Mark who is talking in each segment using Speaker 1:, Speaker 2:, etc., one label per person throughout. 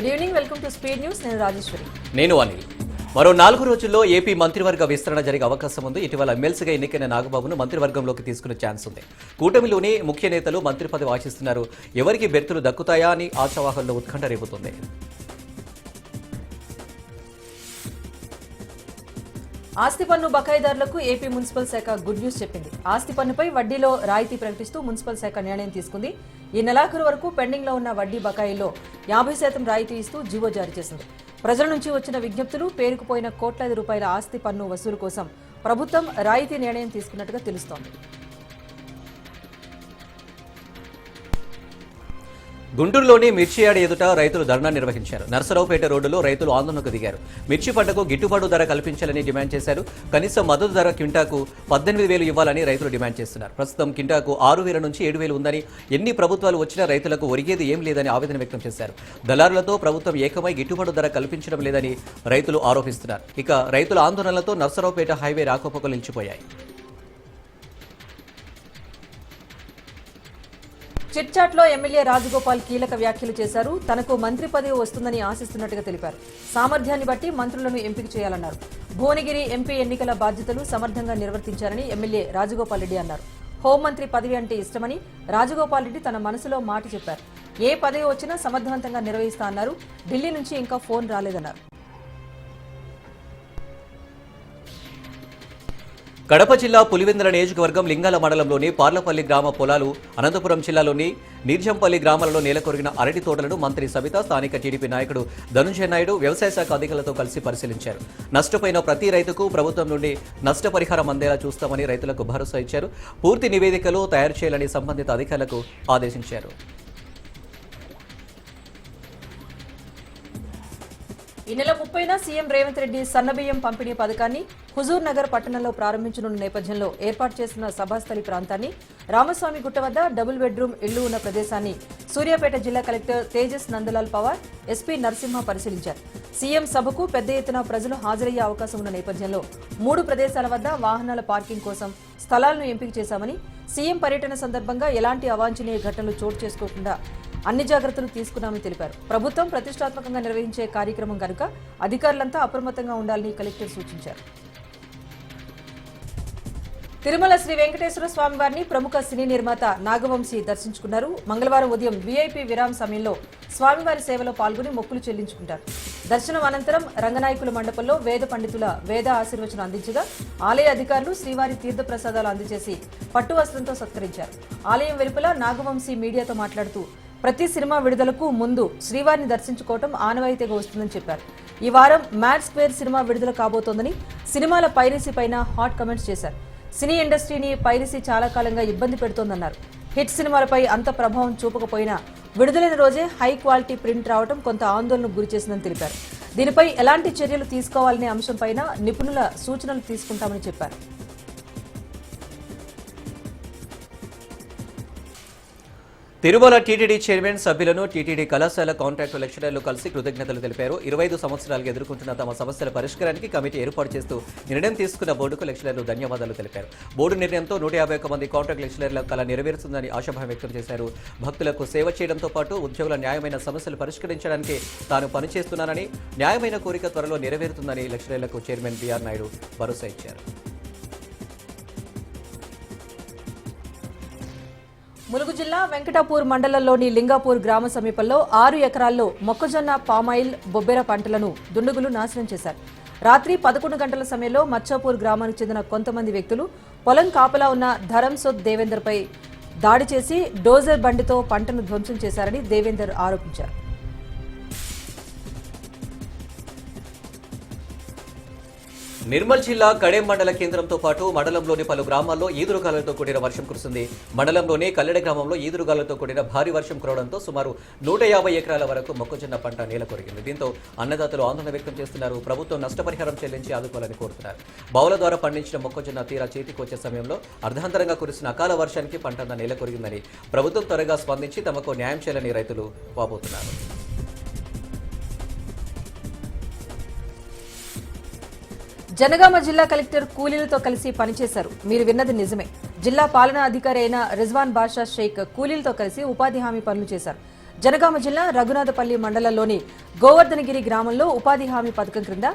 Speaker 1: Good evening welcome to speed news నేను రాజేశ్వరి.
Speaker 2: నేను అనిల్. మరో నాలుగు రోజుల్లో ఏపీ మంత్రివర్గ విస్తరణ జరిగే అవకాశం ఉంది. ఇటీవల ఎమ్మెల్సీగా ఎన్నికైన నాగబాబును మంత్రివర్గంలోకి తీసుకునే ఛాన్స్ ఉంది. కూటమిలోని ముఖ్య నేతలు మంత్రి పదవి ఆశిస్తున్నారు. ఎవరికి బెర్తులు దక్కుతాయా అని ఆశావాహంలో ఉత్కంఠ రేపుతుంది.
Speaker 1: ఆస్తి పన్ను బకాయిదారులకు ఏపీ మున్సిపల్ శాఖ గుడ్ న్యూస్ చెప్పింది. ఆస్తి పన్నుపై వడ్డీలో రాయితీ ప్రకటిస్తూ మున్సిపల్ శాఖ నిర్ణయం తీసుకుంది. ఈ నెలాఖరు వరకు పెండింగ్లో ఉన్న వడ్డీ బకాయిల్లో యాభై శాతం రాయితీ ఇస్తూ జీవో జారీ చేసింది. ప్రజల నుంచి వచ్చిన విజ్ఞప్తులు పేరుకుపోయిన కోట్లాది రూపాయల ఆస్తి పన్ను వసూలు కోసం ప్రభుత్వం రాయితీ నిర్ణయం తీసుకున్నట్టుగా తెలుస్తోంది.
Speaker 2: గుంటూరులోని మిర్చి యార్డ్ ఎదుట రైతులు ధర్నా నిర్వహించారు. నర్సరావుపేట రోడ్డులో రైతులు ఆందోళనకు దిగారు. మిర్చి పంటకు గిట్టుబాటు ధర కల్పించాలని డిమాండ్ చేశారు. కనీస మద్దతు ధర క్వింటాకు పద్దెనిమిది వేలు ఇవ్వాలని రైతులు డిమాండ్ చేస్తున్నారు. ప్రస్తుతం కింటాకు ఆరు వేల నుంచి ఏడు వేలు ఉందని ఎన్ని ప్రభుత్వాలు వచ్చినా రైతులకు ఒరిగేది ఏం లేదని ఆవేదన వ్యక్తం చేశారు. దళారులతో ప్రభుత్వం ఏకమై గిట్టుబాటు ధర కల్పించడం లేదని రైతులు ఆరోపిస్తున్నారు. ఇక రైతుల ఆందోళనలతో నర్సరావుపేట హైవే రాకపోకలు నిలిచిపోయాయి.
Speaker 1: చిట్చాట్లో ఎమ్మెల్యే రాజగోపాల్ కీలక వ్యాఖ్యలు చేశారు. తనకు మంత్రి పదవి వస్తుందని ఆశిస్తున్నట్టుగా తెలిపారు. సామర్థ్యాన్ని బట్టి మంత్రులను ఎంపిక చేయాలన్నారు. భువనగిరి ఎంపీ ఎన్నికల బాధ్యతలు సమర్థంగా నిర్వర్తించారని ఎమ్మెల్యే రాజగోపాల్ రెడ్డి అన్నారు. హోంమంత్రి పదవి అంటే ఇష్టమని రాజగోపాల్ రెడ్డి తన మనసులో మాట చెప్పారు. ఏ పదవి వచ్చినా సమర్థవంతంగా నిర్వహిస్తా అన్నారు. ఢిల్లీ నుంచి ఇంకా ఫోన్ రాలేదన్నారు.
Speaker 2: కడప జిల్లా పులివెందుల నియోజకవర్గం లింగాల మండలంలోని పార్లపల్లి గ్రామ పొలాలు అనంతపురం జిల్లాలోని నీర్జంపల్లి గ్రామాలలో నేలకొరిగిన అరటి తోటలను మంత్రి సబిత స్థానిక టీడీపీ నాయకుడు ధనుంజయ నాయుడు వ్యవసాయ శాఖ అధికారులతో కలిసి పరిశీలించారు. నష్టపోయిన ప్రతి రైతుకు ప్రభుత్వం నుండి నష్టపరిహారం అందేలా చూస్తామని రైతులకు భరోసా ఇచ్చారు. పూర్తి నివేదికలు తయారు చేయాలని సంబంధిత అధికారులకు ఆదేశించారు.
Speaker 1: ఈ నెల ముప్పైన సీఎం రేవంత్ రెడ్డి సన్నబియ్యం పంపిణీ పథకాన్ని హుజూర్ నగర్ పట్టణంలో ప్రారంభించనున్న నేపథ్యంలో ఏర్పాటు చేసిన సభాస్థలి ప్రాంతాన్ని రామస్వామి గుట్ట వద్ద డబుల్ బెడ్రూమ్ ఇళ్ళు ఉన్న ప్రదేశాన్ని సూర్యాపేట జిల్లా కలెక్టర్ తేజస్ నందలాల్ పవార్ ఎస్పీ నరసింహ పరిశీలించారు. సీఎం సభకు పెద్ద ఎత్తున ప్రజలు హాజరయ్యే అవకాశం ఉన్న నేపథ్యంలో మూడు ప్రదేశాల వద్ద వాహనాల పార్కింగ్ కోసం స్థలాలను ఎంపిక చేశామని సీఎం పర్యటన సందర్భంగా ఎలాంటి అవాంఛనీయ ఘటనలు చోటు చేసుకోకుండా అన్ని జాగ్రత్తలు తీసుకున్నామని తెలిపారు. ప్రభుత్వం ప్రతిష్టాత్మకంగా నిర్వహించే కార్యక్రమం కనుక అధికారులంతా అప్రమత్తంగా ఉండాలని కలెక్టర్ సూచించారు. తిరుమల శ్రీ వెంకటేశ్వర స్వామి వారిని ప్రముఖ సినీ నిర్మాత నాగవంశీ దర్శించుకున్నారు. మంగళవారం ఉదయం వీఐపీ విరామ సమయంలో స్వామివారి సేవలో పాల్గొని మొక్కులు చెల్లించుకుంటారు. దర్శనం అనంతరం రంగనాయకుల మండపంలో వేద పండితుల వేద ఆశీర్వచనం అందించగా ఆలయ అధికారులు శ్రీవారి తీర్థ ప్రసాదాలు అందజేసి పట్టు వస్త్రంతో సత్కరించారు. ఆలయం వెలుపల నాగవంశీ మీడియాతో మాట్లాడుతూ ప్రతి సినిమా విడుదలకు ముందు శ్రీవారిని దర్శించుకోవటం ఆనవాయితీగా వస్తుందని చెప్పారు. ఈ వారం మ్యాడ్ స్క్వేర్ సినిమా విడుదల కాబోతోందని సినిమాల పైరసీ పైన హాట్ కమెంట్స్ చేశారు. సినీ ఇండస్ట్రీని పైరసీ చాలా కాలంగా ఇబ్బంది పెడుతోందన్నారు. హిట్ సినిమాలపై అంత ప్రభావం చూపకపోయినా విడుదలైన రోజే హై క్వాలిటీ ప్రింట్ రావడం కొంత ఆందోళనకు గురిచేసిందని తెలిపారు. దీనిపై ఎలాంటి చర్యలు తీసుకోవాలనే అంశంపైన నిపుణుల సూచనలు తీసుకుంటామని చెప్పారు.
Speaker 2: తిరుమల టీటీడీ చైర్మన్ సభ్యులను టీటీడీ కళాశాల కాంట్రాక్టు లెక్చరర్లు కలిసి కృతజ్ఞతలు తెలిపారు. ఇరవై ఐదు సంవత్సరాలుగా ఎదుర్కొంటున్న తమ సమస్యల పరిష్కారానికి కమిటీ ఏర్పాటు చేస్తూ నిర్ణయం తీసుకున్న బోర్డుకు లెక్చరర్లు ధన్యవాదాలు తెలిపారు. బోర్డు నిర్ణయంతో నూట యాభై ఒక్క మంది కాంట్రాక్ట్ లెక్చరర్ల కళ నెరవేరుతుందని ఆశాభావం వ్యక్తం చేశారు. భక్తులకు సేవ చేయడంతో పాటు ఉద్యోగుల న్యాయమైన సమస్యలు పరిష్కరించడానికి తాను పనిచేస్తున్నానని న్యాయమైన కోరిక త్వరలో నెరవేరుతుందని లెక్చరర్లకు చైర్మన్ బీఆర్ నాయుడు భరోసా ఇచ్చారు.
Speaker 1: ములుగు జిల్లా వెంకటాపూర్ మండలంలోని లింగాపూర్ గ్రామ సమీపంలో ఆరు ఎకరాల్లో మొక్కజొన్న పామాయిల్ బొబ్బెర పంటలను దుండగులు నాశనం చేశారు. రాత్రి పదకొండు గంటల సమయంలో మచ్చాపూర్ గ్రామానికి చెందిన కొంతమంది వ్యక్తులు పొలం కాపలా ఉన్న ధరంసోద్ దేవేందర్పై దాడి చేసి డోజర్ బండితో పంటను ధ్వంసం చేశారని దేవేందర్ ఆరోపించారు.
Speaker 2: నిర్మల్ జిల్లా కడెం మండల కేంద్రంతో పాటు మండలంలోని పలు గ్రామాల్లో ఈదురుగాలతో కూడిన వర్షం కురుస్తుంది మండలంలోని కల్లెడ గ్రామంలో ఈదురుగాలతో కూడిన భారీ వర్షం కురవడంతో సుమారు నూట యాభై ఎకరాల వరకు మొక్కజొన్న పంట నేల కొరిగింది. దీంతో అన్నదాతలు ఆందోళన వ్యక్తం చేస్తున్నారు. ప్రభుత్వం నష్టపరిహారం చెల్లించి ఆదుకోవాలని కోరుతున్నారు. బావుల ద్వారా పండించిన మొక్కజొన్న తీరా చేతికి వచ్చే సమయంలో అర్ధాంతరంగా కురిసిన అకాల వర్షానికి పంట నేల కొరిగిందని ప్రభుత్వం త్వరగా స్పందించి తమకు న్యాయం చేయాలని రైతులు వాపోతున్నారు.
Speaker 1: జనగామ జిల్లా కలెక్టర్ కూలీలతో కలిసి పనిచేశారు. మీరు విన్నది నిజమే. జిల్లా పాలనా అధికారి అయిన రిజ్వాన్ బాషా షేక్ కూలీలతో కలిసి ఉపాధి హామీ పనులు చేశారు. జనగామ జిల్లా రఘునాథపల్లి మండలంలోని గోవర్ధనగిరి గ్రామంలో ఉపాధి హామీ పథకం క్రింద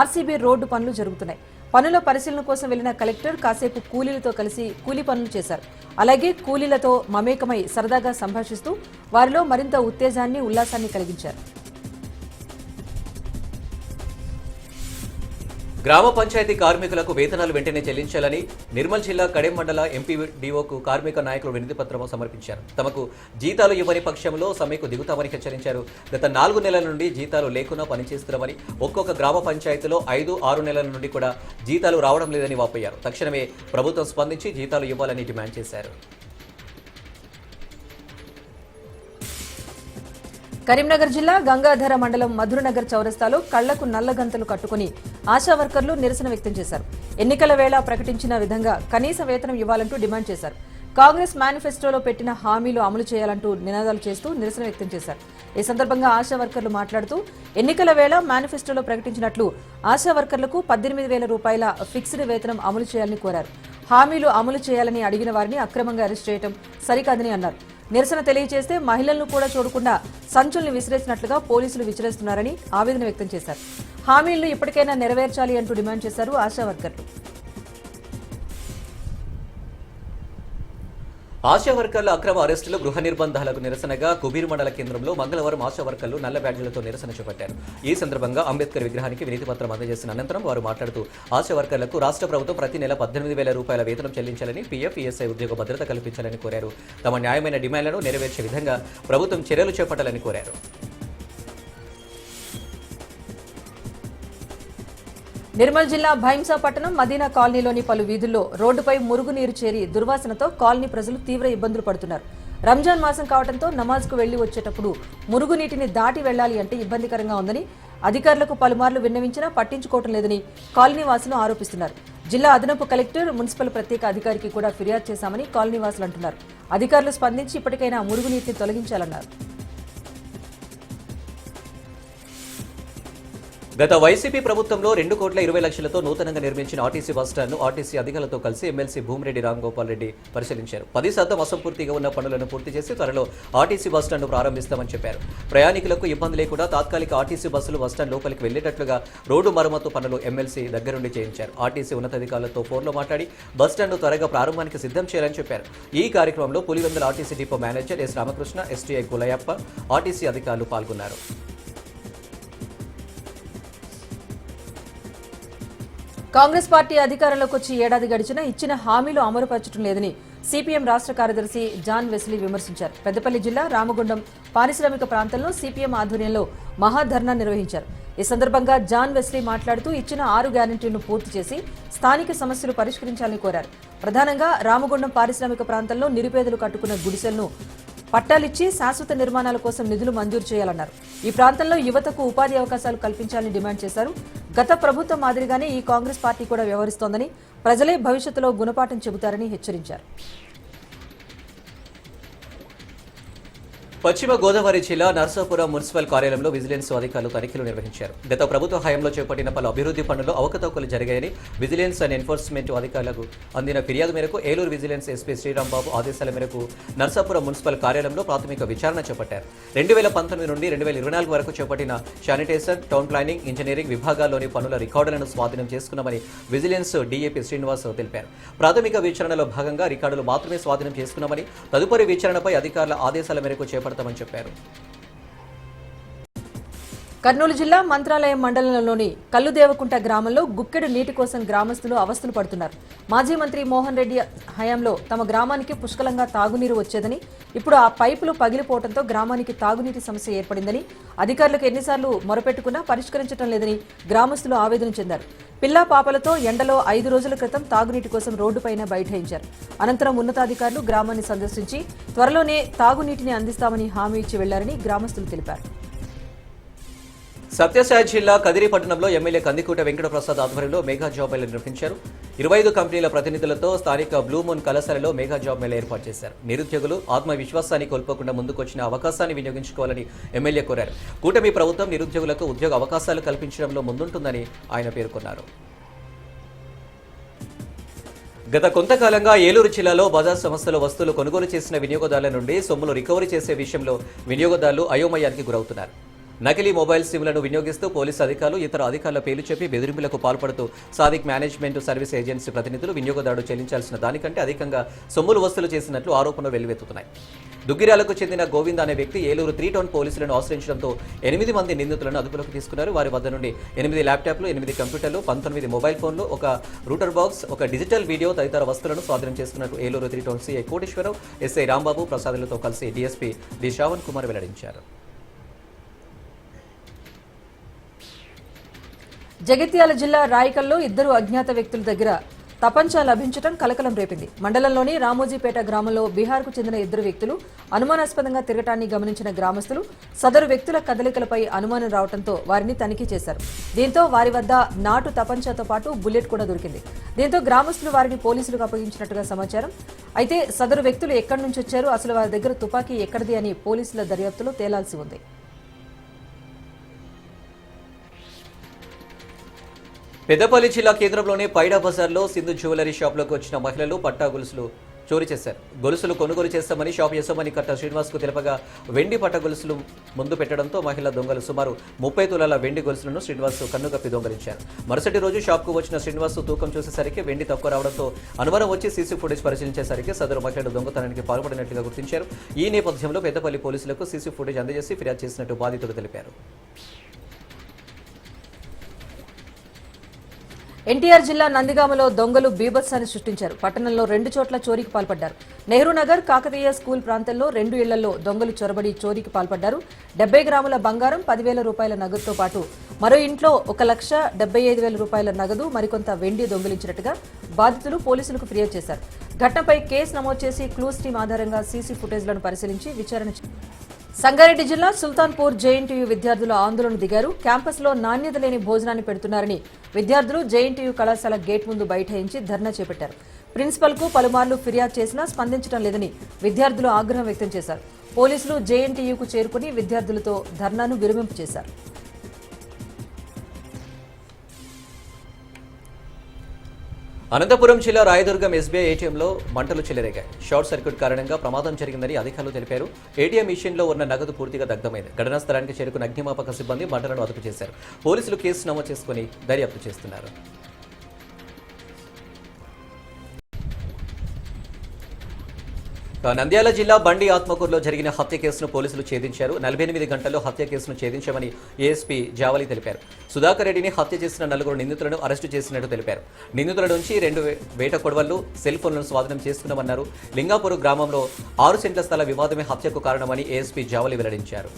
Speaker 1: ఆర్సీబీ రోడ్డు పనులు జరుగుతున్నాయి. పనుల పరిశీలన కోసం వెళ్ళిన కలెక్టర్ కాసేపు కూలీలతో కలిసి కూలీ పనులు చేశారు. అలాగే కూలీలతో మమేకమై సరదాగా సంభాషిస్తూ వారిలో మరింత ఉత్తేజాన్ని ఉల్లాసాన్ని కలిగించారు.
Speaker 2: గ్రామ పంచాయతీ కార్మికులకు వేతనాలు వెంటనే చెల్లించాలని నిర్మల్ జిల్లా కడెం మండల ఎంపీడీఓకు కార్మిక నాయకులు వినతి పత్రం సమర్పించారు. తమకు జీతాలు ఇవ్వని పక్షంలో సమ్మెకు దిగుతామని హెచ్చరించారు. గత నాలుగు నెలల నుండి జీతాలు లేకుండా పనిచేస్తున్నామని ఒక్కొక్క గ్రామ పంచాయతీలో ఐదు ఆరు నెలల నుండి కూడా జీతాలు రావడం లేదని వాపోయారు. తక్షణమే ప్రభుత్వం స్పందించి జీతాలు ఇవ్వాలని డిమాండ్ చేశారు.
Speaker 1: కరీంనగర్ జిల్లా గంగాధర మండలం మధురనగర్ చౌరస్తాలో కళ్ళకు నల్లగంతలు కట్టుకుని ఆశా వర్కర్లు నిరసన వ్యక్తం చేశారు. ఎన్నికల వేళ ప్రకటించిన విధంగా కనీస వేతనం ఇవ్వాలంటూ డిమాండ్ చేశారు. కాంగ్రెస్ మేనిఫెస్టోలో పెట్టిన హామీలు అమలు చేయాలంటూ నినాదాలు చేస్తూ నిరసన వ్యక్తం చేశారు. ఈ సందర్భంగా ఆశా వర్కర్లు మాట్లాడుతూ ఎన్నికల వేళ మేనిఫెస్టోలో ప్రకటించినట్లు ఆశా వర్కర్లకు పద్దెనిమిది వేల రూపాయల ఫిక్స్డ్ వేతనం అమలు చేయాలని కోరారు. హామీలు అమలు చేయాలని అడిగిన వారిని అక్రమంగా అరెస్ట్ చేయడం సరికాదని అన్నారు. నిరసన తెలియజేస్తే మహిళలను కూడా చూడకుండా సంచుల్ని విసిరేసినట్లుగా పోలీసులు విసిరేస్తున్నారని ఆవేదన వ్యక్తం చేశారు. హామీలను ఇప్పటికైనా నెరవేర్చాలి అంటూ డిమాండ్ చేశారు ఆశా వర్కర్లు
Speaker 2: ఆశా వర్కర్ల అక్రమ అరెస్టులు గృహ నిర్బంధాలకు నిరసనగా కుబీర్ మండల కేంద్రంలో మంగళవారం ఆశా వర్కర్లు నల్ల బ్యాడ్జీలతో నిరసన చేపట్టారు. ఈ సందర్భంగా అంబేద్కర్ విగ్రహానికి వినతి పత్రం అందజేసిన అనంతరం వారు మాట్లాడుతూ ఆశా వర్కర్లకు రాష్ట్ర ప్రభుత్వం ప్రతి నెల పద్దెనిమిది వేల రూపాయల వేతనం చెల్లించాలని పీఎఫ్ ఈఎస్ఐ ఉద్యోగ భద్రత కల్పించాలని కోరారు. తమ న్యాయమైన డిమాండ్లను నెరవేర్చే విధంగా ప్రభుత్వం చర్యలు చేపట్టాలని కోరారు.
Speaker 1: నిర్మల్ జిల్లా భైంసా పట్టణం మదీనా కాలనీలోని పలు వీధుల్లో రోడ్డుపై మురుగునీరు చేరి దుర్వాసనతో కాలనీ ప్రజలు తీవ్ర ఇబ్బందులు పడుతున్నారు. రంజాన్ మాసం కావడంతో నమాజ్కు వెళ్ళి వచ్చేటప్పుడు మురుగునీటిని దాటి వెళ్ళాలి అంటే ఇబ్బందికరంగా ఉందని అధికారులకు పలుమార్లు విన్నవించినా పట్టించుకోవటం లేదని కాలనీ వాసులు ఆరోపిస్తున్నారు. జిల్లా అదనపు కలెక్టర్ మున్సిపల్ ప్రత్యేక అధికారికి కూడా ఫిర్యాదు చేశామని కాలనీ వాసులు అంటున్నారు. అధికారులు స్పందించి ఇప్పటికైనా మురుగునీటిని తొలగించాలన్నారు.
Speaker 2: గత వైసీపీ ప్రభుత్వంలో రెండు కోట్ల ఇరవై లక్షలతో నూతనంగా నిర్మించిన ఆర్టీసీ బస్టాండ్ను ఆర్టీసీ అధికారులతో కలిసి ఎమ్మెల్సీ భూమిరెడ్డి రామ్గోపాల్ రెడ్డి పరిశీలించారు. పది శాతం అసంపూర్తిగా ఉన్న పనులను పూర్తి చేసి త్వరలో ఆర్టీసీ బస్టాండ్ను ప్రారంభిస్తామని చెప్పారు. ప్రయాణికులకు ఇబ్బంది లేకుండా తాత్కాలిక ఆర్టీసీ బస్సులు బస్టాండ్ లోపలికి వెళ్ళేటట్లుగా రోడ్డు మరమ్మతు పనులు ఎమ్మెల్సీ దగ్గరుండి చేయించారు. ఆర్టీసీ ఉన్నతాధికారులతో ఫోన్లో మాట్లాడి బస్టాండ్ను త్వరగా ప్రారంభానికి సిద్ధం చేయాలని చెప్పారు. ఈ కార్యక్రమంలో Pulivendula RTC depot manager S Ramakrishna STI Gulayappa RTC అధికారులు పాల్గొన్నారు.
Speaker 1: కాంగ్రెస్ పార్టీ అధికారంలోకి వచ్చి ఏడాది గడిచినా ఇచ్చిన హామీలు అమలుపరచడం లేదని సిపిఎం రాష్ట్ర కార్యదర్శి జాన్ వెస్లీ విమర్శించారు. పెద్దపల్లి జిల్లా రామగుండం పారిశ్రామిక ప్రాంతంలో సిపిఎం ఆధ్వర్యంలో మహాధర్నా నిర్వహించారు. ఈ సందర్భంగా జాన్ వెస్లీ మాట్లాడుతూ ఇచ్చిన ఆరు గ్యారంటీలను పూర్తి చేసి స్థానిక సమస్యలు పరిష్కరించాలని కోరారు. ప్రధానంగా రామగుండం పారిశ్రామిక ప్రాంతంలో నిరుపేదలు కట్టుకున్న గుడిసెలను పట్టాలిచ్చి శాశ్వత నిర్మాణాల కోసం నిధులు మంజూరు చేయాలన్నారు. ఈ ప్రాంతంలో యువతకు ఉపాధి అవకాశాలు కల్పించాలని డిమాండ్ చేశారు. గత ప్రభుత్వం మాదిరిగానే ఈ కాంగ్రెస్ పార్టీ కూడా వ్యవహరిస్తోందని ప్రజలే భవిష్యత్తులో గుణపాఠం చెబుతారని హెచ్చరించారు.
Speaker 2: పశ్చిమ గోదావరి జిల్లా నర్సాపురం మున్సిపల్ కార్యాలయంలో విజిలెన్స్ అధికారులు తనిఖీలు నిర్వహించారు. గత ప్రభుత్వ హయాంలో చేపట్టిన పలు అభివృద్ధి పనుల్లో అవకతవకలు జరిగాయని విజిలెన్స్ అండ్ ఎన్ఫోర్స్మెంట్ అధికారులకు అందిన ఫిర్యాదు మేరకు ఏలూరు విజిలెన్స్ ఎస్పీ శ్రీరాంబాబు ఆదేశాల మేరకు నర్సాపురం మున్సిపల్ కార్యాలయంలో ప్రాథమిక విచారణ చేపట్టారు. రెండు వేల పంతొమ్మిది నుండి రెండు వేల ఇరవై నాలుగు వరకు చేపట్టిన శానిటేషన్ టౌన్ ప్లానింగ్ ఇంజనీరింగ్ విభాగాల్లోని పనుల రికార్డులను స్వాధీనం చేసుకున్నామని విజిలెన్స్ డీఏపీ శ్రీనివాస్ తెలిపారు. ప్రాథమిక విచారణలో భాగంగా రికార్డులు మాత్రమే స్వాధీనం చేసుకున్నామని తదుపరి విచారణపై అధికారుల ఆదేశాల మేరకు చేపట్టారు చేపడతామని చెప్పారు
Speaker 1: కర్నూలు జిల్లా మంత్రాలయం మండలంలోని కల్లుదేవకుంట గ్రామంలో గుక్కెడు నీటి కోసం గ్రామస్తులు అవస్థలు పడుతున్నారు. మాజీ మంత్రి మోహన్ రెడ్డి హయాంలో తమ గ్రామానికి పుష్కలంగా తాగునీరు వచ్చేదని ఇప్పుడు ఆ పైపులు పగిలిపోవడంతో గ్రామానికి తాగునీటి సమస్య ఏర్పడిందని అధికారులకు ఎన్నిసార్లు మొరపెట్టుకున్నా పరిష్కరించడం లేదని గ్రామస్తులు ఆవేదన చెందారు. పిల్లా పాపలతో ఎండలో ఐదు రోజుల క్రితం తాగునీటి కోసం రోడ్డుపైన బైఠాయించారు. అనంతరం ఉన్నతాధికారులు గ్రామాన్ని సందర్శించి త్వరలోనే తాగునీటిని అందిస్తామని హామీ ఇచ్చి వెళ్ళారని గ్రామస్తులు తెలిపారు.
Speaker 2: సత్యసాయి జిల్లా కదిరిపట్టణంలో ఎమ్మెల్యే కందికూట వెంకటప్రసాద్ ఆధ్వర్యంలో మెగా జాబ్ మేళ నిర్వహించారు. ఇరవై ఐదు కంపెనీల ప్రతినిధులతో స్థానిక బ్లూమూన్ కళాశాలలో మెగా జాబ్ మేళ ఏర్పాటు చేశారు. నిరుద్యోగులు ఆత్మవిశ్వాసాన్ని కోల్పోకుండా ముందుకొచ్చిన అవకాశాన్ని వినియోగించుకోవాలని ఎమ్మెల్యే కోరారు. కూటమి ప్రభుత్వం నిరుద్యోగులకు ఉద్యోగ అవకాశాలు కల్పించడంలో ముందుంటుందని ఆయన పేర్కొన్నారు. గత కొంతకాలంగా ఏలూరు జిల్లాలో బజార్ సంస్థలో వస్తువులు కొనుగోలు చేసిన వినియోగదారుల నుండి సొమ్ములు రికవరీ చేసే విషయంలో వినియోగదారులు అయోమయానికి గురవుతున్నారు. నకిలీ మొబైల్ సిమ్లను వినియోగిస్తూ పోలీసు అధికారులు ఇతర అధికారుల పేర్లు చెప్పి బెదిరింపులకు పాల్పడుతూ సాదిక్ మేనేజ్మెంట్ సర్వీస్ ఏజెన్సీ ప్రతినిధులు వినియోగదారుడు చెల్లించాల్సిన దానికంటే అధికంగా సొమ్ములు వసూలు చేసినట్లు ఆరోపణలు వెల్లువెత్తుతున్నాయి. దుగ్గిరాలకు చెందిన గోవింద్ అనే వ్యక్తి ఏలూరు త్రీ టౌన్ పోలీసులను ఆశ్రయించడంతో ఎనిమిది మంది నిందితులను అదుపులోకి తీసుకున్నారు. వారి వద్ద నుండి ఎనిమిది ల్యాప్టాప్లు ఎనిమిది కంప్యూటర్లు పంతొమ్మిది మొబైల్ ఫోన్లు ఒక రూటర్ బాక్స్ ఒక డిజిటల్ వీడియో తదితర వస్తువులను స్వాధీనం చేసుకున్నట్టు Eluru three town CI Koteswararao SI Rambabu ప్రసాదులతో కలిసి డీఎస్పీ డి శ్రావణ్ కుమార్ వెల్లడించారు.
Speaker 1: జగిత్యాల జిల్లా రాయకల్లో ఇద్దరు అజ్ఞాత వ్యక్తుల దగ్గర తపంచా లభించడం కలకలం రేపింది. మండలంలోని రామోజీపేట గ్రామంలో బీహార్కు చెందిన ఇద్దరు వ్యక్తులు అనుమానాస్పదంగా తిరగటాన్ని గమనించిన గ్రామస్తులు సదరు వ్యక్తుల కదలికలపై అనుమానం రావడంతో వారిని తనిఖీ చేశారు. దీంతో వారి వద్ద నాటు తపంచాతో పాటు బుల్లెట్ కూడా దొరికింది. దీంతో గ్రామస్తులు వారిని పోలీసులకు అప్పగించినట్టుగా సమాచారం. అయితే సదరు వ్యక్తులు ఎక్కడి నుంచి వచ్చారు? అసలు వారి దగ్గర తుపాకీ ఎక్కడిది అని పోలీసుల దర్యాప్తులో తేలాల్సి ఉంది.
Speaker 2: పెద్దపల్లి జిల్లా కేంద్రంలోని పైడా బజార్లో సింధు జ్యువెలరీ షాప్లోకి వచ్చిన మహిళలు పట్టా గొలుసులు చోరీ చేశారు. గొలుసులు కొనుగోలు చేస్తామని షాప్ యజమాని కట్ట శ్రీనివాస్కు తెలపగా వెండి పట్ట గొలుసులు ముందు పెట్టడంతో మహిళ దొంగలు సుమారు ముప్పై తులాల వెండి గొలుసులను శ్రీనివాస్ కన్నుకప్పి దొంగలించారు. మరుసటి రోజు షాప్కు వచ్చిన శ్రీనివాస్ తూకం చూసేసరికి వెండి తక్కువ రావడంతో అనుమానం వచ్చి సీసీ ఫుటేజ్ పరిశీలించేసరికి సదరు మహిళలు దొంగతనానికి పాల్పడినట్లుగా గుర్తించారు. ఈ నేపథ్యంలో పెద్దపల్లి పోలీసులకు సీసీ ఫుటేజ్ అందజేసి ఫిర్యాదు చేసినట్టు బాధితులు తెలిపారు.
Speaker 1: ఎన్టీఆర్ జిల్లా నందిగామలో దొంగలు బీభత్సాన్ని సృష్టించారు. పట్టణంలో రెండు చోట్ల చోరీకి పాల్పడ్డారు. నెహ్రూ నగర్ కాకతీయ స్కూల్ ప్రాంతంలో రెండు ఇళ్ళలో దొంగలు చొరబడి చోరీకి పాల్పడ్డారు. డెబ్బై గ్రాముల బంగారం పదివేల రూపాయల నగదుతో పాటు మరో ఇంట్లో ఒక లక్ష డెబ్బై ఐదు వేల రూపాయల నగదు మరికొంత వెండి దొంగిలించినట్టుగా బాధితులు పోలీసులకు ఫిర్యాదు చేశారు. ఘటనపై కేసు నమోదు చేసి క్లూస్ టీం ఆధారంగా సీసీ ఫుటేజ్లను పరిశీలించి విచారణ చేశారు సంగారెడ్డి జిల్లా సుల్తాన్పూర్ జేఎన్టీయూ విద్యార్థులు ఆందోళన దిగారు. క్యాంపస్లో నాణ్యత లేని భోజనాన్ని పెడుతున్నారని విద్యార్థులు జేఎన్టీయూ కళాశాల గేట్ ముందు బైఠాయించి ధర్నా చేపట్టారు. ప్రిన్సిపల్కు పలుమార్లు ఫిర్యాదు చేసినా స్పందించడం లేదని విద్యార్థులు ఆగ్రహం వ్యక్తం చేశారు. పోలీసులు జేఎన్టీయూకు చేరుకుని విద్యార్థులతో ధర్నాను విరమింపు చేశారు.
Speaker 2: అనంతపురం జిల్లా రాయదుర్గం ఎస్బీఐ ఏటీఎంలో మంటలు చెలరేగాయి. షార్ట్ సర్క్యూట్ కారణంగా ప్రమాదం జరిగిందని అధికారులు తెలిపారు. ఏటీఎం మిషన్లో ఉన్న నగదు పూర్తిగా దగ్ధమైంది. ఘటనా స్థలానికి చేరుకున్న అగ్నిమాపక సిబ్బంది మంటలను అదుపు చేశారు పోలీసులు కేసు నమోదు చేసుకుని దర్యాప్తు చేస్తున్నారు. నంద్యాల జిల్లా బండి ఆత్మకూరులో జరిగిన హత్య కేసును పోలీసులు ఛేదించారు. నలభై ఎనిమిది గంటల్లో హత్య కేసును ఛేదించామని ఏఎస్పీ జావలి తెలిపారు. సుధాకర్ రెడ్డిని హత్య చేసిన నలుగురు నిందితులను అరెస్టు చేసినట్టు తెలిపారు. నిందితుల నుంచి రెండు వేట కొడవళ్ళు సెల్ ఫోన్లను స్వాధీనం చేసుకున్నామన్నారు. లింగాపూర్ గ్రామంలో ఆరు సెంట్ల స్థల వివాదమే హత్యకు కారణమని ఏఎస్పీ జావలి వెల్లడించారు.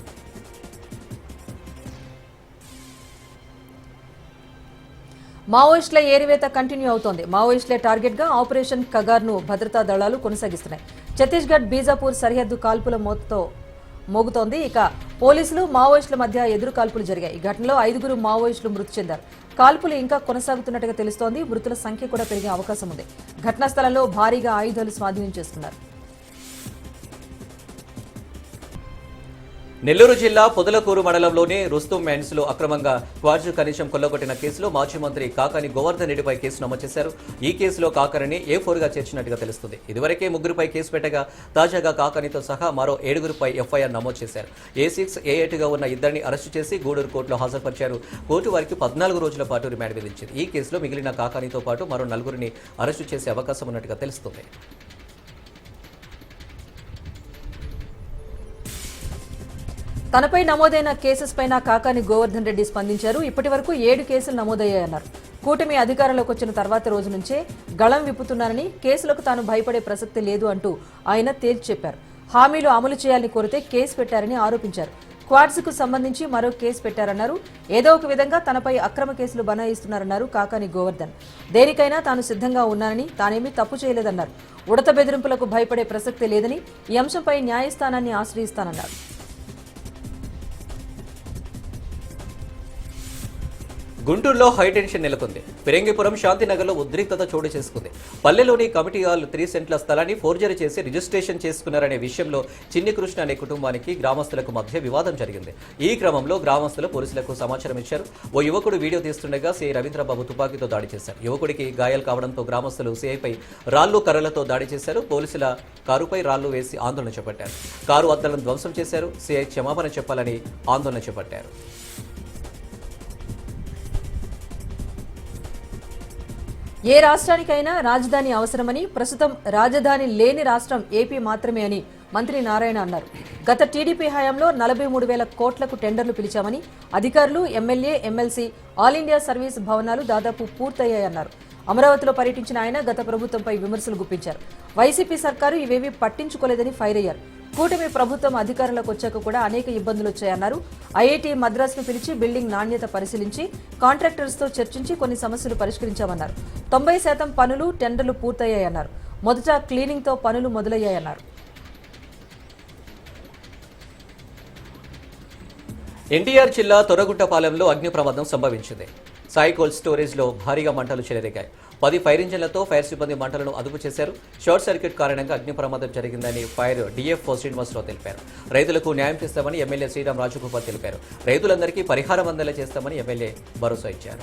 Speaker 1: మావోయిస్టుల ఏరివేత కంటిన్యూ అవుతోంది. మావోయిస్టులే టార్గెట్గా ఆపరేషన్ కగార్ను భద్రతా దళాలు కొనసాగిస్తున్నాయి. ఛత్తీస్గఢ్ బీజాపూర్ సరిహద్దు కాల్పుల మోతతో మోగుతోంది. ఇక పోలీసులు మావోయిస్టుల మధ్య ఎదురు కాల్పులు జరిగాయి. ఈ ఘటనలో ఐదుగురు మావోయిస్టులు మృతి చెందారు. కాల్పులు ఇంకా కొనసాగుతున్నట్టుగా తెలుస్తోంది. మృతుల సంఖ్య కూడా పెరిగే అవకాశం ఉంది. ఘటనా స్థలంలో భారీగా ఆయుధాలు స్వాధీనం చేసుకున్నారు.
Speaker 2: నెల్లూరు జిల్లా పొదలకూరు మండలంలోని రుస్తుం మైన్స్లో అక్రమంగా క్వార్జు కనీసం కొల్లగొట్టిన కేసులో మాజీ మంత్రి కాకాని గోవర్ధన్ రెడ్డిపై కేసు నమోదు చేశారు. ఈ కేసులో కాకరిని ఏ ఫోర్గా చేర్చినట్టుగా తెలుస్తుంది. ఇదివరకే ముగ్గురుపై కేసు పెట్టగా తాజాగా కాకానితో సహా మరో ఏడుగురుపై ఎఫ్ఐఆర్ నమోదు చేశారు. ఏ సిక్స్ ఏ ఎయిట్గా ఉన్న ఇద్దరిని అరెస్టు చేసి గూడూరు కోర్టులో హాజరుపరిచారు. కోర్టు వారికి పద్నాలుగు రోజుల పాటు రిమాండ్ విధించింది. ఈ కేసులో మిగిలిన కాకానితో పాటు మరో నలుగురిని అరెస్టు చేసే అవకాశం ఉన్నట్టుగా తెలుస్తుంది.
Speaker 1: తనపై నమోదైన కేసెస్ పైన కాకాని గోవర్ధన్ రెడ్డి స్పందించారు. ఇప్పటి వరకు ఏడు కేసులు నమోదయ్యాయన్నారు. కూటమి అధికారంలోకి వచ్చిన తర్వాత రోజు నుంచే గళం విప్పుతున్నానని కేసులకు తాను భయపడే ప్రసక్తి లేదు అంటూ ఆయన తేల్చి చెప్పారు. హామీలు అమలు చేయాలని కోరితే కేసు పెట్టారని ఆరోపించారు. క్వాడ్స్కు సంబంధించి మరో కేసు పెట్టారన్నారు. ఏదో ఒక విధంగా తనపై అక్రమ కేసులు బనాయిస్తున్నారన్నారు కాకాని గోవర్ధన్. దేనికైనా తాను సిద్ధంగా ఉన్నానని తానేమీ తప్పు చేయలేదన్నారు. ఉడత బెదిరింపులకు భయపడే ప్రసక్తి లేదని ఈ అంశంపై న్యాయస్థానాన్ని ఆశ్రయిస్తానన్నారు.
Speaker 2: గుంటూరులో హైటెన్షన్ నెలకొంది. ఫిరంగిపురం శాంతినగర్లో ఉద్రిక్తత చోటు చేసుకుంది. పల్లెలోని కమిటీ హాల్ త్రీ సెంట్ల స్థలాన్ని ఫోర్జరీ చేసి రిజిస్ట్రేషన్ చేసుకున్నారనే విషయంలో చిన్ని కృష్ణ అనే కుటుంబానికి గ్రామస్తులకు మధ్య వివాదం జరిగింది. ఈ క్రమంలో గ్రామస్తులు పోలీసులకు సమాచారం ఇచ్చారు. ఓ యువకుడు వీడియో తీస్తుండగా సిఐ రవీంద్రబాబు తుపాకీతో దాడి చేశారు. యువకుడికి గాయాలు కావడంతో గ్రామస్తులు సిఐపై రాళ్ళు కర్రలతో దాడి చేశారు. పోలీసుల కారుపై రాళ్ళు వేసి ఆందోళన చేపట్టారు. కారు అద్దాలను ధ్వంసం చేశారు. సిఐ క్షమాపణ చెప్పాలని ఆందోళన చేపట్టారు.
Speaker 1: ఏ రాష్ట్రానికైనా రాజధాని అవసరమని ప్రస్తుతం రాజధాని లేని రాష్ట్రం ఏపీ మాత్రమే అని మంత్రి నారాయణ అన్నారు. గత టీడీపీ హయాంలో నలభై మూడు వేల కోట్లకు టెండర్లు పిలిచామని అధికారులు MLA MLC all India service భవనాలు దాదాపు పూర్తయ్యాయన్నారు. అమరావతిలో పర్యటించిన ఆయన గత ప్రభుత్వంపై విమర్శలు గుప్పించారు. వైసీపీ సర్కారు ఇవేవీ పట్టించుకోలేదని ఫైర్ అయ్యారు. కూటమి ప్రభుత్వం అధికారంలోకి వచ్చాక కూడా అనేక ఇబ్బందులు వచ్చాయన్నారు. ఐఐటి మద్రాసును పిలిచి బిల్డింగ్ నాణ్యత పరిశీలించి కాంట్రాక్టర్స్తో చర్చించి కొన్ని సమస్యలు పరిష్కరించామన్నారు. తొంభై శాతం పనులు టెండర్లు పూర్తయ్యాయన్నారు. మొదట క్లీనింగ్తో పనులు మొదలయ్యాయన్నారు.
Speaker 2: ఎన్టీఆర్ జిల్లా తొరగుట్టపాలెంలో అగ్ని ప్రమాదం సంభవించింది. సాయి కోల్డ్ స్టోరేజ్లో భారీగా మంటలు చెలరేగాయి. పది ఫైర్ ఇంజన్లతో ఫైర్ సిబ్బంది మంటలను అదుపు చేశారు. షార్ట్ సర్క్యూట్ కారణంగా అగ్ని ప్రమాదం జరిగిందని ఫైర్ డిఎఫ్ శ్రీనివాసరావు తెలిపారు. రైతులకు న్యాయం చేస్తామని ఎమ్మెల్యే శ్రీరామ్ రాజగోపాల్ తెలిపారు. రైతులందరికీ పరిహారం అందేలా చేస్తామని ఎమ్మెల్యే భరోసా ఇచ్చారు.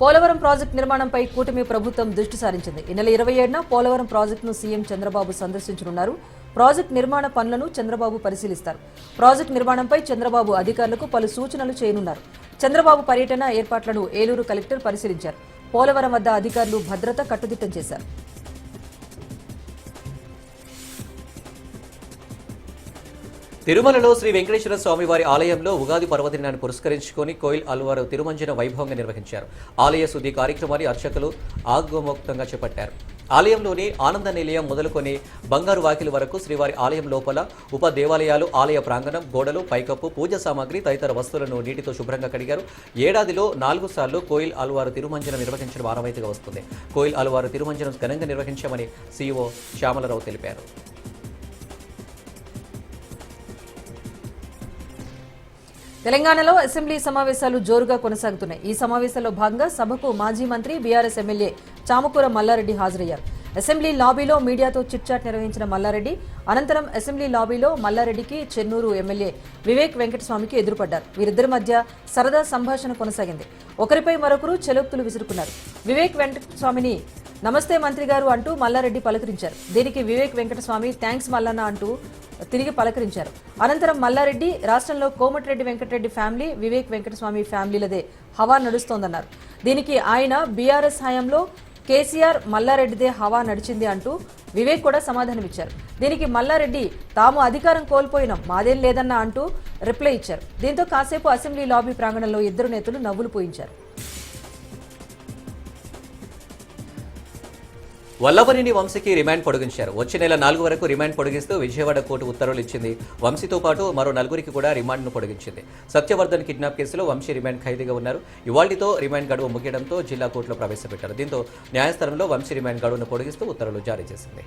Speaker 1: పోలవరం ప్రాజెక్టు నిర్మాణంపై కూటమి ప్రభుత్వం దృష్టి సారించింది. ఈ నెల ఇరవై ఏడున పోలవరం ప్రాజెక్టును సీఎం చంద్రబాబు సందర్శించనున్నారు. ప్రాజెక్టు నిర్మాణ పనులను చంద్రబాబు పరిశీలిస్తారు. ప్రాజెక్టు నిర్మాణంపై చంద్రబాబు అధికారులకు పలు సూచనలు చేయనున్నారు. చంద్రబాబు పర్యటన ఏర్పాట్లను ఏలూరు కలెక్టర్ పరిశీలించారు. పోలవరం వద్ద అధికారులు భద్రత కట్టుదిట్టం చేశారు.
Speaker 2: తిరుమలలో శ్రీ వెంకటేశ్వర స్వామి వారి ఆలయంలో ఉగాది పర్వదినాన్ని పురస్కరించుకొని కోయిల్ అల్వారు తిరుమంజన వైభవంగా నిర్వహించారు. ఆలయ శుద్ధి కార్యక్రమాన్ని అర్చకులు ఆగమోక్తంగా చేపట్టారు. ఆలయంలోని ఆనంద నిలయం మొదలుకొని బంగారు వాకిలి వరకు శ్రీవారి ఆలయం లోపల ఉప దేవాలయాలు ఆలయ ప్రాంగణం గోడలు పైకప్పు పూజ సామాగ్రి తదితర వస్తువులను నీటితో శుభ్రంగా కడిగారు. ఏడాదిలో నాలుగు సార్లు కోయిల్ అల్వారు తిరుమంజనం నిర్వహించడం ఆనవాయితీగా వస్తుంది. కోయిల్ అల్వారు తిరుమంజనం ఘనంగా నిర్వహించామని సీఈఓ శ్యామలరావు తెలిపారు.
Speaker 1: తెలంగాణలో అసెంబ్లీ సమావేశాలు జోరుగా కొనసాగుతున్నాయి. ఈ సమావేశాల్లో భాగంగా సభకు మాజీ మంత్రి బీఆర్ఎస్ ఎమ్మెల్యే చామకూర మల్లారెడ్డి హాజరయ్యారు. అసెంబ్లీ లాబీలో మీడియాతో చిట్చాట్ నిర్వహించిన మల్లారెడ్డి అనంతరం అసెంబ్లీ లాబీలో మల్లారెడ్డికి చెన్నూరు ఎమ్మెల్యే వివేక్ వెంకటస్వామికి ఎదురుపడ్డారు. వీరిద్దరి మధ్య సరదా సంభాషణ కొనసాగింది. ఒకరిపై మరొకరు చెలోక్తులు విసురుకున్నారు. వివేక్ వెంకటస్వామిని నమస్తే మంత్రి గారు అంటూ మల్లారెడ్డి పలకరించారు. దీనికి వివేక్ వెంకటస్వామి థ్యాంక్స్ మల్లన్న అంటూ తిరిగి పలకరించారు. అనంతరం మల్లారెడ్డి రాష్ట్రంలో కోమటిరెడ్డి వెంకటరెడ్డి ఫ్యామిలీ వివేక్ వెంకటస్వామి ఫ్యామిలీలదే హవా నడుస్తోందన్నారు. దీనికి ఆయన బీఆర్ఎస్ హయాంలో కేసీఆర్ మల్లారెడ్డిదే హవా నడిచింది అంటూ వివేక్ కూడా సమాధానమిచ్చారు. దీనికి మల్లారెడ్డి తాము అధికారం కోల్పోయినాం మాదేం లేదన్నా అంటూ రిప్లై ఇచ్చారు. దీంతో కాసేపు అసెంబ్లీ లాబీ ప్రాంగణంలో ఇద్దరు నేతలు నవ్వులు పోయించారు.
Speaker 2: వల్లభనేని వంశీకి రిమాండ్ పొడిగించారు. వచ్చే నెల నాలుగు వరకు రిమాండ్ పొడిగిస్తూ విజయవాడ కోర్టు ఉత్తర్వులు ఇచ్చింది. వంశీతో పాటు మరో నలుగురికి కూడా రిమాండ్ను పొడిగించింది. సత్యవర్ధన్ కిడ్నాప్ కేసులో వంశీ రిమాండ్ ఖైదీగా ఉన్నారు. ఇవాళ్టితో రిమాండ్ గడువు ముగియడంతో జిల్లా కోర్టులో ప్రవేశపెట్టారు. దీంతో న్యాయస్థానంలో వంశీ రిమాండ్ గడువును పొడిగిస్తూ ఉత్తర్వులు జారీ చేసింది.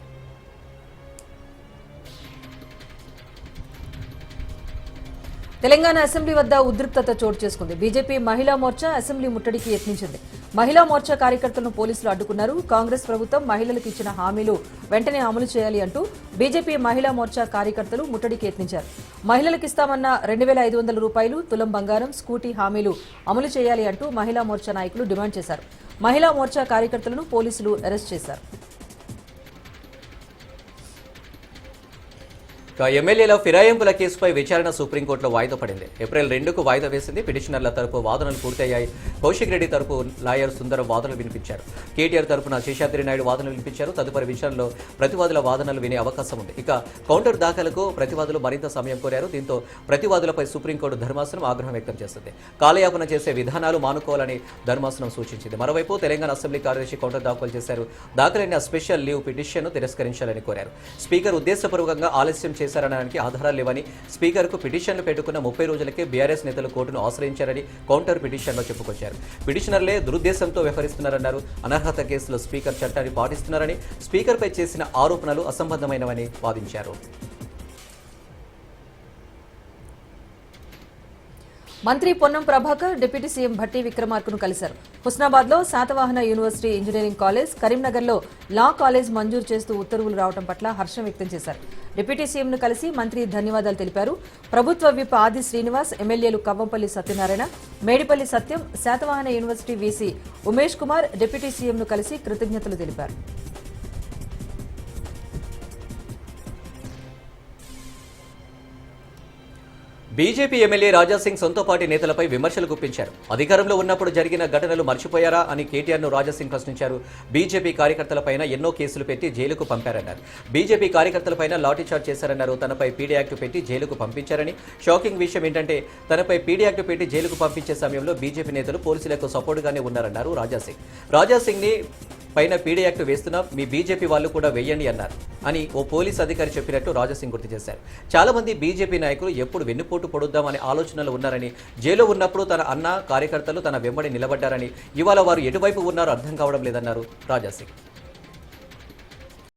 Speaker 1: తెలంగాణ అసెంబ్లీ వద్ద ఉద్రిక్తత చోటు చేసుకుంది. బీజేపీ మహిళా మోర్చా అసెంబ్లీ ముట్టడికి యత్నించింది. మహిళా మోర్చా కార్యకర్తలను పోలీసులు అడ్డుకున్నారు. కాంగ్రెస్ ప్రభుత్వం మహిళలకు ఇచ్చిన హామీలు వెంటనే అమలు చేయాలి అంటూ బీజేపీ మహిళా మోర్చా కార్యకర్తలు ముట్టడికి యత్నించారు. మహిళలకు ఇస్తామన్న రెండు వేల ఐదు వందల రూపాయలు తులం బంగారం స్కూటీ హామీలు అమలు చేయాలి అంటూ మహిళా మోర్చా నాయకులు డిమాండ్ చేశారు. మహిళా మోర్చా కార్యకర్తలను పోలీసులు అరెస్ట్ చేశారు.
Speaker 2: ఎమ్మెల్యేల ఫిరాయింపుల కేసుపై విచారణ సుప్రీంకోర్టులో వాయిదా పడింది. ఏప్రిల్ రెండుకు వాయిదా వేసింది. పిటిషనర్ల తరపు వాదనలు పూర్తయ్యాయి. కౌశిక్ రెడ్డి తరపు లాయర్ సుందరం వాదనలు వినిపించారు. కేటీఆర్ తరపున శేషాద్రి నాయుడు వాదనలు వినిపించారు. తదుపరి విచారణలో ప్రతివాదుల వాదనలు వినే అవకాశం ఉంది. ఇక కౌంటర్ దాఖలకు ప్రతివాదులు మరింత సమయం కోరారు. దీంతో ప్రతివాదులపై సుప్రీంకోర్టు ధర్మాసనం ఆగ్రహం వ్యక్తం చేసింది. కాలయాపన చేసే విధానాలు మానుకోవాలని ధర్మాసనం సూచించింది. మరోవైపు తెలంగాణ అసెంబ్లీ కార్యదర్శి కౌంటర్ దాఖలు చేశారు. దాఖలైన స్పెషల్ లీవ్ పిటిషన్ను తిరస్కరించాలని కోరారు. స్పీకర్ ఉద్దేశపూర్వకంగా ఆలస్యం చేశారనడానికి ఆధారాలు లేవని స్పీకర్కు పిటిషన్లు పెట్టుకున్న ముప్పై రోజులకే బీఆర్ఎస్ నేతలు కోర్టును ఆశ్రయించారని కౌంటర్ పిటిషన్లో చెప్పుకొచ్చారు. పిటిషనర్లే దురుద్దేశంతో వ్యవహరిస్తున్నారన్నారు. అనర్హత కేసులో స్పీకర్ చట్టాన్ని పాటిస్తున్నారని స్పీకర్పై చేసిన ఆరోపణలు అసంబద్ధమైనవని వాదించారు.
Speaker 1: మంత్రి పొన్నం ప్రభాకర్ డిప్యూటీ సీఎం భట్టి విక్రమార్కును కలిశారు. హుస్నాబాద్లో శాతవాహన యూనివర్సిటీ ఇంజనీరింగ్ కాలేజ్ కరీంనగర్లో లా కాలేజ్ మంజూరు చేస్తూ ఉత్తర్వులు రావడం పట్ల హర్షం వ్యక్తం చేశారు. డిప్యూటీ సీఎం ను కలిసి మంత్రి ధన్యవాదాలు తెలిపారు. ప్రభుత్వ విప్ ఆది శ్రీనివాస్ ఎమ్మెల్యేలు Kavvampalli Satyanarayana Medipalli Satyam Satavahana university VC Umesh Kumar deputy CM ను కలిసి కృతజ్ఞతలు తెలిపారు.
Speaker 2: బీజేపీ ఎమ్మెల్యే రాజాసింగ్ సొంత పార్టీ నేతలపై విమర్శలు గుప్పించారు. అధికారంలో ఉన్నప్పుడు జరిగిన ఘటనలు మర్చిపోయారా అని కేటీఆర్ను రాజాసింగ్ ప్రశ్నించారు. బీజేపీ కార్యకర్తలపైన ఎన్నో కేసులు పెట్టి జైలుకు పంపారన్నారు. బీజేపీ కార్యకర్తలపైన లాఠీచార్జ్ చేశారన్నారు. తనపై పీడీ యాక్ట్ పెట్టి జైలుకు పంపించారని. షాకింగ్ విషయం ఏంటంటే తనపై పీడీ యాక్ట్ పెట్టి జైలుకు పంపించే సమయంలో బీజేపీ నేతలు పోలీసులకు సపోర్టుగానే ఉన్నారన్నారు రాజాసింగ్. రాజాసింగ్ని పైన పీడీ యాక్ట్ వేస్తున్నా మీ బీజేపీ వాళ్ళు కూడా వెయ్యండి అన్నారు అని ఓ పోలీస్ అధికారి చెప్పినట్టు రాజాసింగ్ గుర్తు చేశారు. చాలా మంది బీజేపీ నాయకులు ఎప్పుడు వెన్నుపోటు పొడుద్దామనే ఆలోచనలు ఉన్నారని జైలో ఉన్నప్పుడు తన అన్న కార్యకర్తలు తన వెంబడి నిలబడ్డారని ఇవాళ వారు ఎటువైపు ఉన్నారో అర్థం కావడం లేదన్నారు రాజాసింగ్.